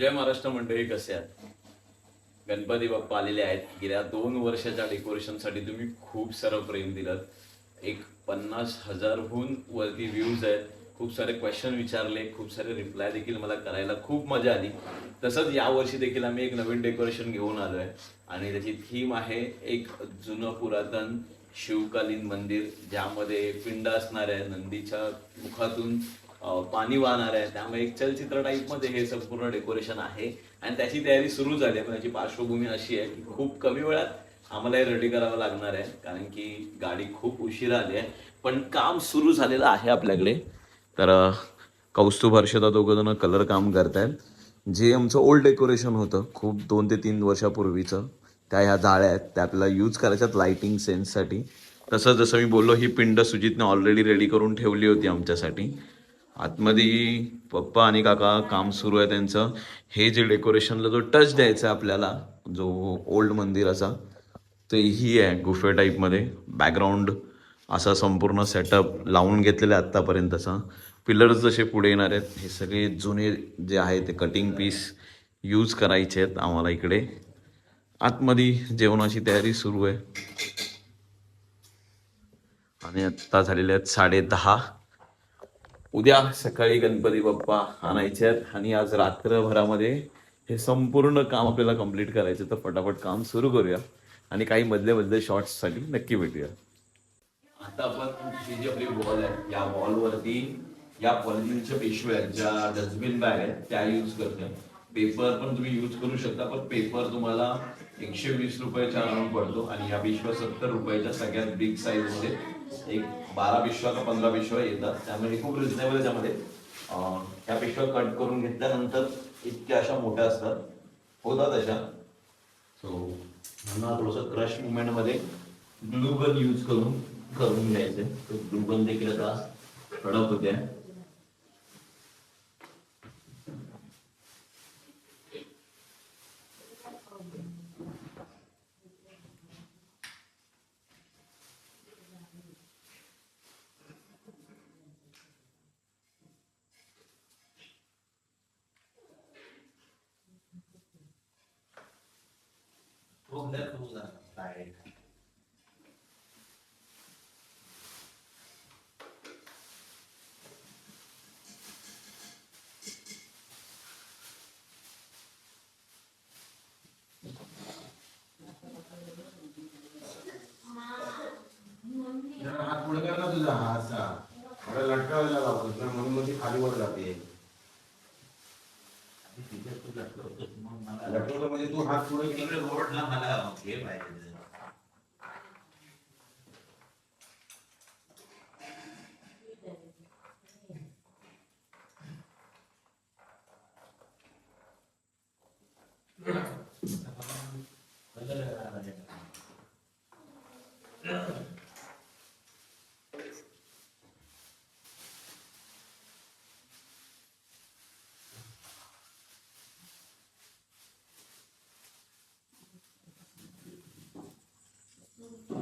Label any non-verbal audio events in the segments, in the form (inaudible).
जय महाराष्ट्र मंडळी कसे आहात? गणपती बाप्पा आलेले आहेत. गेल्या दोन वर्षाच्या डेकोरेशनसाठी तुम्ही खूप सारं प्रेम दिलं. एक पन्नास हजारहून वरती व्ह्यूज आहेत. खूप सारे क्वेश्चन विचारले. खूप सारे रिप्लाय देखील मला करायला खूप मजा आली. तसंच यावर्षी देखील आम्ही एक नवीन डेकोरेशन घेऊन आलो आहे आणि त्याची थीम आहे एक जुनं पुरातन शिवकालीन मंदिर ज्यामध्ये पिंड असणाऱ्या नंदीच्या मुखातून पाणी वाहणार आहे. त्यामुळे एक चलचित्र टाईपमध्ये हे संपूर्ण डेकोरेशन आहे. आणि त्याची तयारी सुरू झाली आहे. पण त्याची पार्श्वभूमी अशी आहे की खूप कमी वेळात आम्हाला हे रेडी करावं लागणार आहे. कारण की गाडी खूप उशिरा आली आहे. पण काम सुरू झालेलं आहे आपल्याकडे. तर कौस्तुभ हर्षदा दोघं जण कलर काम करतायत. जे आमचं ओल्ड डेकोरेशन होतं खूप दोन ते तीन वर्षापूर्वीचं त्या ह्या जाळ्या आहेत. त्या आपल्याला यूज करायच्यात लाइटिंग सेन्ससाठी तसं जसं मी बोललो ही पिंड सुजितने ऑलरेडी रेडी करून ठेवली होती आमच्यासाठी. आतमध्ये पप्पा आणि काका काम सुरू आहे त्यांचं. हे जे डेकोरेशनला जो टच द्यायचा आहे आपल्याला जो ओल्ड मंदिराचा ते ही आहे गुफे टाईपमध्ये बॅकग्राऊंड असा संपूर्ण सेटअप लावून घेतलेला आहे आत्तापर्यंतचा. पिलर्स जसे पुढे येणार आहेत हे सगळे जुने जे आहे ते कटिंग पीस यूज करायचे आहेत आम्हाला इकडे. आतमध्ये जेवणाची तयारी सुरू आहे. आणि आत्ता झालेले आहेत साडे दहा. उद्या सकाळी गणपती बाप्पा आणायचे आहेत आणि आज रात्रभरामध्ये हे संपूर्ण काम आपल्याला कंप्लीट करायचं तर फटाफट काम सुरू करूया. आणि काही मधले मधले शॉर्ट्ससाठी नक्की भेटूया. आता आपण ही जी आपली बॉल आहे या बॉलवरती या पॉलिथिनच्या पेशव्या आहेत ज्या डस्टबिन बॅग आहेत त्या यूज करतोय. पेपर पण तुम्ही यूज करू शकता पण पेपर तुम्हाला एकशे वीस रुपयाच्या अराउंड पडतो आणि या पिशव्या सत्तर रुपयाच्या सगळ्यात बिग साईज असते एक बारा पिशव्या का पंधरा पिशव्या येतात. त्यामुळे खूप रिजनेबल आहे त्यामध्ये. ह्या पिशव्या कट करून घेतल्यानंतर इतक्या अशा मोठ्या असतात. होतात अशा. सो म्हणून थोडंसं क्रश मुवमेंटमध्ये मध्ये यूज करून करून घ्यायचे तो देखील आता कडक होते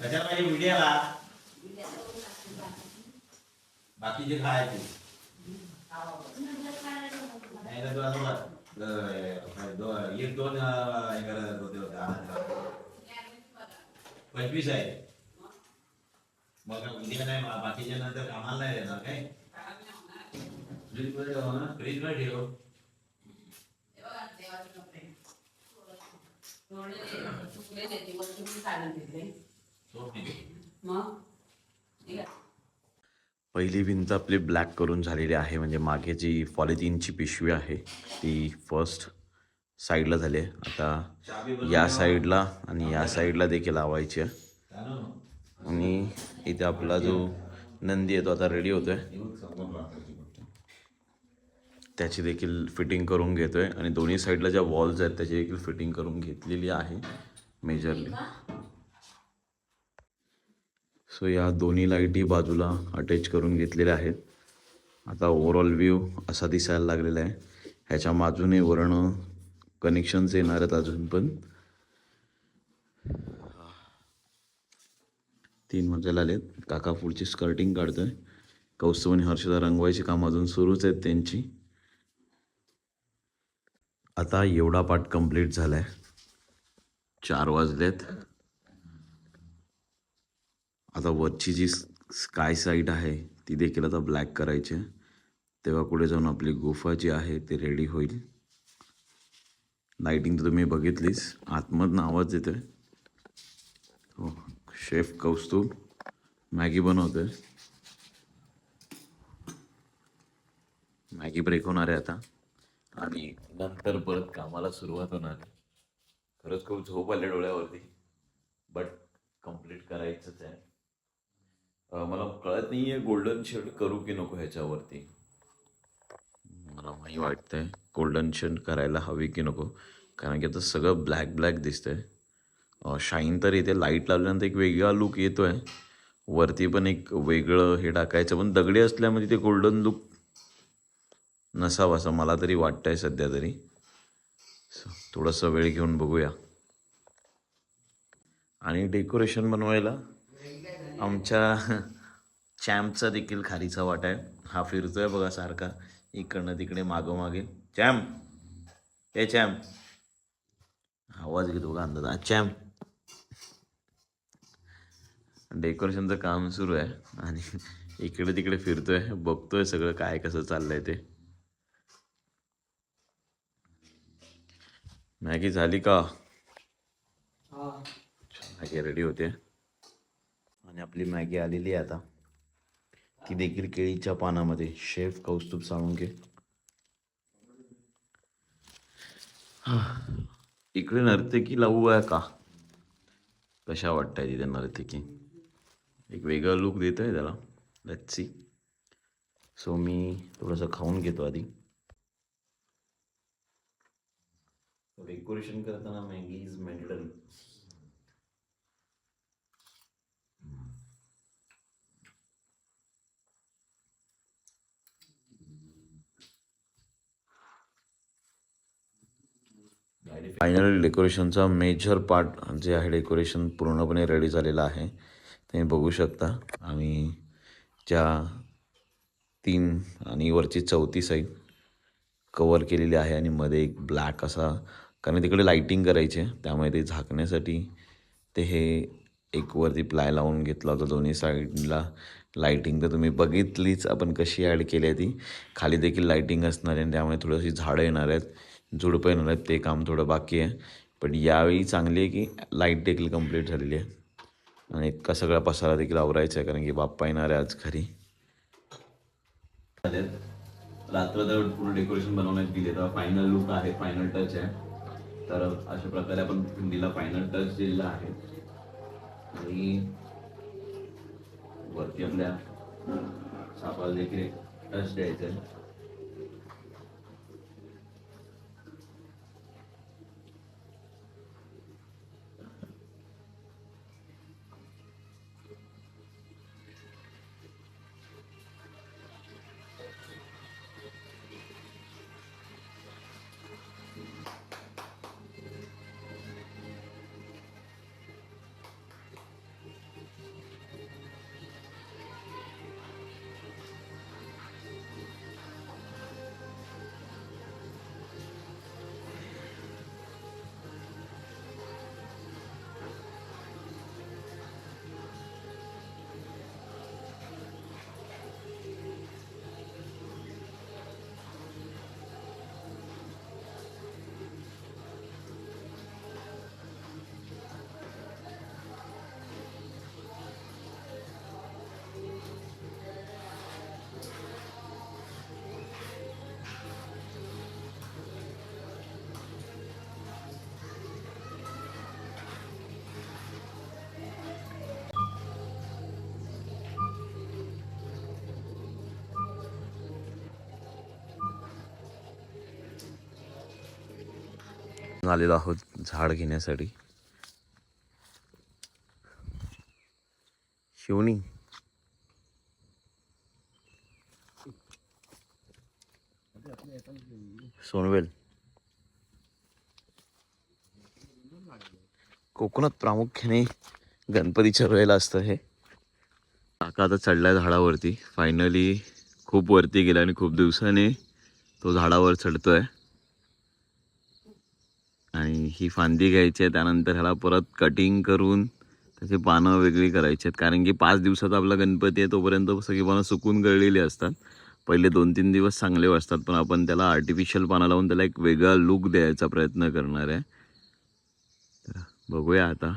कशा पाहिजे मीडियाला बाकीचे खायचे नाही तर तुला थोडं, एक दोन हे करत होते होते. पंचवीस आहे. मग उद्या नाही बाकीच्या नंतर कामाला नाही देणार काय? फ्रीजमध्ये ठेव. पहिली भिंत आपली ब्लॅक करून झालेली आहे म्हणजे मागे जी पॉलिथिनची पिशवी आहे ती फर्स्ट साईडला झाली आहे. आता या साईडला आणि या साईडला देखील लावायची आहे. आणि इथे आपला जो नंदी येतो आता रेडी होतोय. आहे बघ समोर राहतो ती गोष्ट. त्याची देखील फिटिंग करून घेतोय. आणि दोन्ही साईडला ज्या वॉल्स आहेत त्याची देखील फिटिंग करून घेतलेली आहे मेजरली सो या दोन्ही लाईटी बाजूला अटॅच करून घेतलेल्या आहेत. आता ओव्हरऑल व्ह्यू असा दिसायला लागलेला आहे. ह्याच्या बाजूने वरण कनेक्शन्स येणार आहेत अजून पण. तीन मजल आलेत. काका पुढची स्कर्टिंग काढतोय. कौस्तुभ आणि हर्षदा रंगवायची काम अजून सुरूच आहेत त्यांची. आता एवढा पार्ट कंप्लीट झालाय. चार वाजलेत. आता वरची जी स्काय साईड आहे ती देखील आता ब्लॅक करायची आहे. तेव्हा पुढे जाऊन आपली गुफा जी आहे ती रेडी होईल. लाईटिंग तर तुम्ही बघितलीच. आतमधनं आवाज येतोय. हो शेफ कौस्तुभ. मॅगी बनवतोय. मॅगी ब्रेक होणार आहे आता. आणि नंतर परत कामाला सुरुवात होणार. खरंच खूप झोप आल्या डोळ्यावरती बट कंप्लीट करायचंच आहे. मला कळत नाही आहे गोल्डन शेड करू की नको ह्याच्यावरती. मला माही वाटतंय गोल्डन शेड करायला हवी की नको कारण की आता सगळं ब्लॅक ब्लॅक दिसतंय. शाईन तर इथे लाइट लावल्यानंतर एक वेगळा लुक येतोय. वरती पण एक वेगळं हे टाकायचं पण दगडी असल्यामुळे ते गोल्डन लुक नसावं असं मला तरी वाटतंय सध्या तरी. So, वेळ घेऊन बघूया. आणि डेकोरेशन बनवायला आमच्या (laughs) चॅम्पचा देखील खारीचा वाटा आहे. हा फिरतोय बघा सारखा. इकडनं तिकडे मागोमागे. चॅम्प! ए चॅम्प! आवाज घेतो बघा अंदाज चॅम्प! डेकोरेशनचं काम सुरू आहे. आणि (laughs) इकडे तिकडे फिरतोय. बघतोय सगळं काय कसं चाललंय ते. मॅगी झाली का? मॅगी रेडी होते. आणि आपली मॅगी आलेली आहे आता. ती देखील केळीच्या पानामध्ये. शेफ कौस्तुभ साळुंके इकडे नर्तकी लावू आहे का? कशा वाटतंय तिथे नर्तकी? एक वेगळा लुक देत आहे त्याला. लेट्स सी सो मी थोडंसं खाऊन घेतो आधी. डेकोरेशन करताना मॅगी इज मेंटल. फायनल डेकोरेशनचा मेजर पार्ट जे आहे डेकोरेशन पूर्णपणे रेडी झालेलं आहे. तुम्ही बघू शकता. आम्ही ज्या तीन आणि वरची चौथी साईड कवर केलेली आहे आणि मध्ये एक ब्लॅक असा कारण तिकडे लाईटिंग करायची. आहे त्यामुळे ते झाकण्यासाठी ते हे एक वरती प्लाय लावून घेतला होता दोन्ही साईडला लाईटिंग तर तुम्ही बघितलीच. आपण कशी ॲड केली आहे ती. खाली देखील लाईटिंग असणार आहे आणि त्यामुळे थोडीशी झाडं येणार आहेत. झुडपं येणार आहेत. ते काम थोडं बाकी आहे. पण यावेळी चांगली आहे की लाइट देखील कंप्लीट झालेली आहे. आणि इतका सगळा पसारा देखील आवरायचा आहे कारण की बाप्पा येणार आहे आज घरी. रात्र तर पूर्ण डेकोरेशन बनवण्यात गेले तर फायनल लुक आहे फायनल टच आहे. तर अशा प्रकारे आपण भिंडीला फायनल टच दिलेला आहे. आणि वरती आपल्या सापाला देखील टच द्यायचं आहे आलेलो आहोत झाड घेण्यासाठी. शिवणी सोनवेल. कोकणात प्रामुख्याने गणपतीच्या वेळेला असतं हे. काका आता चढलाय झाडावरती. फायनली खूप वरती गेला आणि खूप दिवसाने तो झाडावर चढतोय. आणि ही फांदी घ्यायची आहे त्यानंतर ह्याला परत कटिंग करून त्याची पानं वेगळी करायची आहेत. कारण की पाच दिवसात आपला गणपती आहे तोपर्यंत सगळी पानं सुकून गळलेली असतात. पहिले दोन तीन दिवस चांगले वाजतात पण आपण त्याला आर्टिफिशियल पानं लावून त्याला एक वेगळा लुक द्यायचा प्रयत्न करणार आहे. तर बघूया आता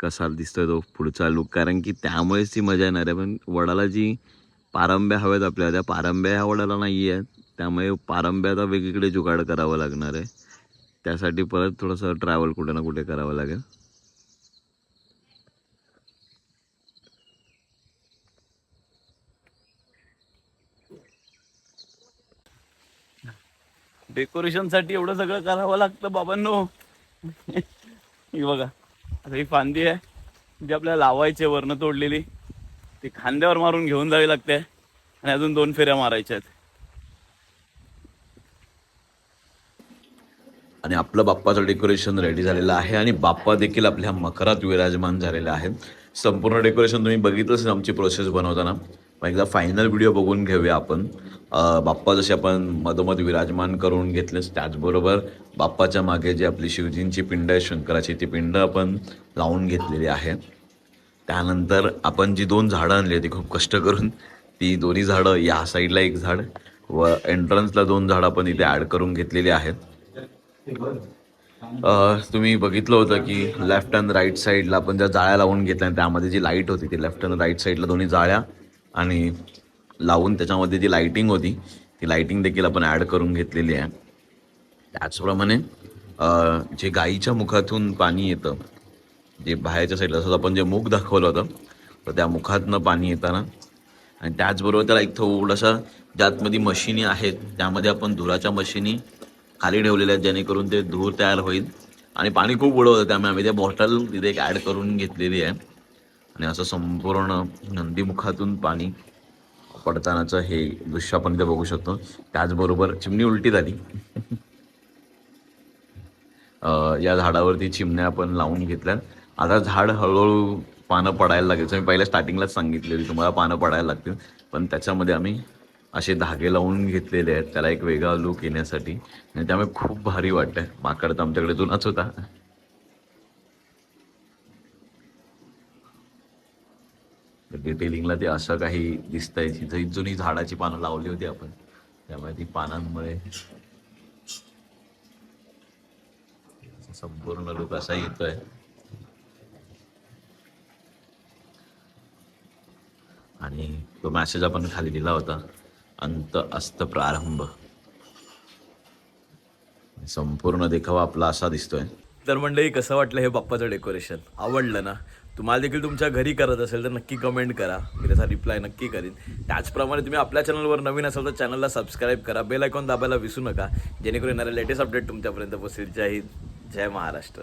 कसा दिसतोय तो पुढचा लुक कारण की त्यामुळेच ती मजा येणार आहे पण वडाला जी पारंब्या हव्यात आपल्याला त्या पारंब्या ह्या वडाला नाही आहेत त्यामुळे पारंब्याचा वेगळीकडे जुगाड करावा लागणार आहे. त्यासाठी परत थोडंसं ट्रॅव्हल कुठे ना कुठे करावं लागेल. डेकोरेशनसाठी एवढं सगळं करावं लागतं बाबांनो. ही बघा आता ही फांदी आहे जी आपल्याला लावायची आहे वरनं तोडलेली. ती खांद्यावर मारून घेऊन जावी लागते. आणि अजून दोन फेऱ्या मारायच्या आहेत. आणि आपलं बाप्पाचं डेकोरेशन रेडी झालेलं आहे आणि बाप्पा देखील आपल्या मकरात विराजमान झालेला आहे संपूर्ण डेकोरेशन तुम्ही बघितलंच ना आमची प्रोसेस बनवताना. मग एकदा फायनल व्हिडिओ बघून घेऊया आपण. बाप्पा जसे आपण मधोमध विराजमान करून घेतलेच त्याचबरोबर बाप्पाच्या मागे जी आपली शिवजींची पिंड आहे शंकराची ती पिंड आपण लावून घेतलेली आहे. त्यानंतर आपण जी दोन झाडं आणली ती खूप कष्ट करून ती दोन्ही झाडं या साईडला एक झाड व एंट्रन्सला दोन झाडं आपण इथे ॲड करून घेतलेली आहेत. तुम्ही बघितलं होतं की लेफ्ट अँड राईट साईडला आपण ज्या जाळ्या लावून घेतल्या त्यामध्ये जी लाइट होती ती लेफ्ट अँड राईट साईडला दोन्ही जाळ्या आणि लावून त्याच्यामध्ये जी लाईटिंग होती ती लाईटिंग देखील आपण ॲड करून घेतलेली आहे. त्याचप्रमाणे जे गाईच्या मुखातून पाणी येतं जे बाहेरच्या साईडला असं आपण जे मुख दाखवलं होतं तर त्या मुखातनं पाणी येताना आणि त्याचबरोबर त्याला एक थोडासा ज्यातमध्ये मशिनी आहेत त्यामध्ये आपण धुराच्या मशिनी खाली ठेवलेल्या आहेत जेणेकरून ते धूर तयार होईल. आणि पाणी खूप उडवतं त्यामुळे आम्ही ते बॉटल तिथे एक ॲड करून घेतलेली आहे. आणि असं संपूर्ण नंदीमुखातून पाणी पडतानाचं हे दृश्य आपण इथे बघू शकतो. त्याचबरोबर चिमणी उलटी झाली या झाडावरती चिमण्या आपण लावून घेतल्यात. आता झाड हळूहळू पानं पडायला लागेल. मी पहिल्या स्टार्टिंगलाच सांगितलेली तुम्हाला पानं पडायला लागतील. पण त्याच्यामध्ये आम्ही असे धागे लावून घेतलेले आहेत. त्याला एक वेगळा लुक येण्यासाठी. आणि त्यामुळे खूप भारी वाटतंय. माकड तर आमच्याकडे जुनाच होता. डिटेलिंगला ते असं काही दिसतंय. जी जुनी झाडाची पानं लावली होती आपण. त्यामुळे ती पानांमुळे संपूर्ण लुक असा येतोय. आणि तो मॅसेज आपण खाली दिला होता. अंत अस्त प्रारंभ. संपूर्ण देखावा आपला असा दिसतोय. तर मंडळी कसं वाटलं हे बाप्पाचं डेकोरेशन आवडलं ना? तुम्हाला देखील तुमच्या घरी करत असेल तर नक्की कमेंट करा. मी त्याचा रिप्लाय नक्की करीन. त्याचप्रमाणे तुम्ही आपल्या चॅनलवर नवीन असाल तर चॅनलला सबस्क्राईब करा. बेल आयकॉन दाबायला विसरू नका. जेणेकरून येणारे लेटेस्ट अपडेट तुमच्यापर्यंत पोहोचेल जय हिंद. जय महाराष्ट्र.